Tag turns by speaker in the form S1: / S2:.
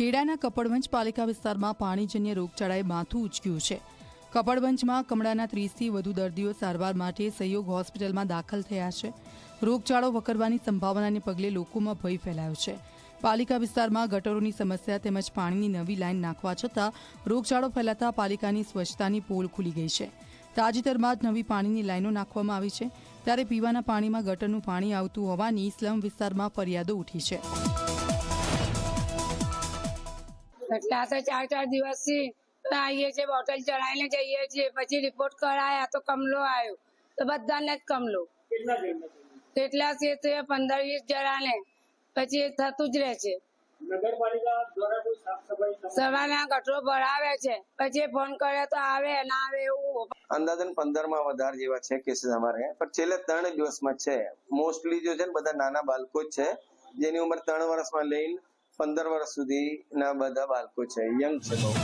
S1: ખેડાના કપડવંજ પાલિકા વિસ્તારમાં પાણીજન્ય રોગચાળાએ માથું ઉચક્યું છે. કપડવંજમાં કમળાના ત્રીસથી વધુ દર્દીઓ સારવાર માટે સહયોગ હોસ્પિટલમાં દાખલ થયા છે. રોગચાળો વકરવાની સંભાવનાને પગલે લોકોમાં ભય ફેલાયો છે. પાલિકા વિસ્તારમાં ગટરોની સમસ્યા તેમજ પાણીની નવી લાઇન નાખવા છતાં રોગચાળો ફેલાતા પાલિકાની સ્વચ્છતાની પોલ ખુલી ગઈ છે. તાજેતરમાં જ નવી પાણીની લાઈનો નાખવામાં આવી છે. ત્યારે પીવાના પાણીમાં ગટરનું પાણી આવતું હોવાની સ્લમ વિસ્તારમાં ફરિયાદો ઉઠી છે.
S2: એટલે આ તો ચાર ચાર દિવસથી આવીએ છીએ બોટલ ચડાવીને જઈએ છીએ. પછી રિપોર્ટ કરાયા તો કમલો આવ્યો. તો બધાને જ કમલો.
S3: કેટલા
S2: છે? તે પંદર વીસ જણાને. પછી થતું જ રહે છે.
S3: નગરપાલિકા દ્વારા કોઈ સાફ સફાઈ તમામ
S2: સવારના ગટરો ભરાવે છે. પછી ફોન કરે તો આવે ના આવે એવું
S4: અંદાજન પંદરમાં વધારે જેવા છે કેસીસ અમારે. પણ છેલ્લે ત્રણ દિવસમાં છે. મોસ્ટલી જો છે ને બધા નાના બાળકો જ છે. જેની ઉંમર ત્રણ વર્ષમાં લઈને પંદર વર્ષ સુધી ના બધા બાળકો છે યંગ છે બહુ.